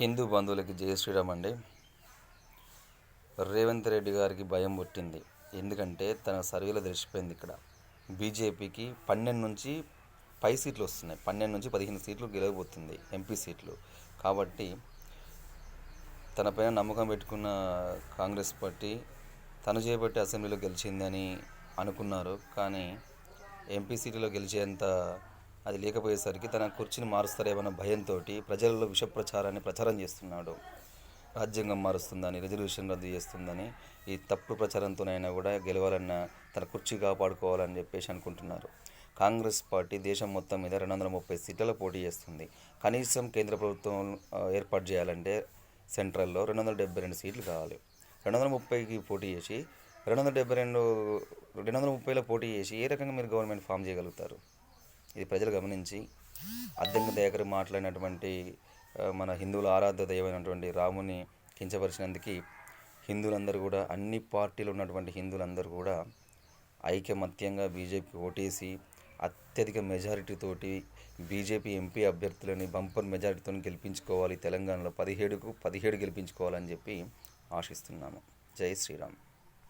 హిందూ బంధువులకి జయ శ్రీరామ్ అండి రేవంత్ రెడ్డి గారికి భయం పుట్టింది. ఎందుకంటే తన సర్వేలో తెలిసిపోయింది ఇక్కడ. బీజేపీకి పన్నెండు నుంచి పై సీట్లు వస్తున్నాయి. పన్నెండు నుంచి పదిహేను సీట్లు గెలవబోతుంది ఎంపీ సీట్లు. కాబట్టి తనపైన నమ్మకం పెట్టుకున్న కాంగ్రెస్ పార్టీ తను చేపట్టి అసెంబ్లీలో గెలిచిందని అనుకున్నారు. కానీ ఎంపీ సీట్లో గెలిచేంత అది లేకపోయేసరికి తన కుర్చీని మారుస్తారేమన్న భయంతో ప్రజల్లో విష ప్రచారాన్ని ప్రచారం చేస్తున్నాడు. రాజ్యాంగం మారుస్తుందని రిజర్వేషన్ రద్దు చేస్తుందని ఈ తప్పుడు ప్రచారంతోనైనా కూడా గెలవాలన్న తన కుర్చీ కాపాడుకోవాలని చెప్పేసి అనుకుంటున్నారు. కాంగ్రెస్ పార్టీ దేశం మొత్తం మీద రెండు వందల ముప్పై సీట్లలో పోటీ చేస్తుంది. కనీసం కేంద్ర ప్రభుత్వం ఏర్పాటు చేయాలంటే సెంట్రల్లో రెండు వందల డెబ్బై రెండు సీట్లు కావాలి. రెండు వందల ముప్పైకి పోటీ చేసి రెండు వందల డెబ్బై రెండు రెండు వందల ముప్పైలో పోటీ చేసి ఏ రకంగా మీరు గవర్నమెంట్ ఫామ్ చేయగలుగుతారు? ఇది ప్రజలు గమనించి అద్దంకి దయాకర్ మాట్లాడినటువంటి మన హిందువుల ఆరాధ్య దైవమైనటువంటి రాముని కించపరిచినందుకు హిందువులందరూ కూడా అన్ని పార్టీలు ఉన్నటువంటి హిందువులందరూ కూడా ఐకమత్యంగా బీజేపీకి ఓటేసి అత్యధిక మెజారిటీతోటి బీజేపీ ఎంపీ అభ్యర్థులని బంపర్ మెజారిటీతో గెలిపించుకోవాలి తెలంగాణలో పదిహేడుకు పదిహేడు గెలిపించుకోవాలని చెప్పి ఆశిస్తున్నాము. జై శ్రీరామ్.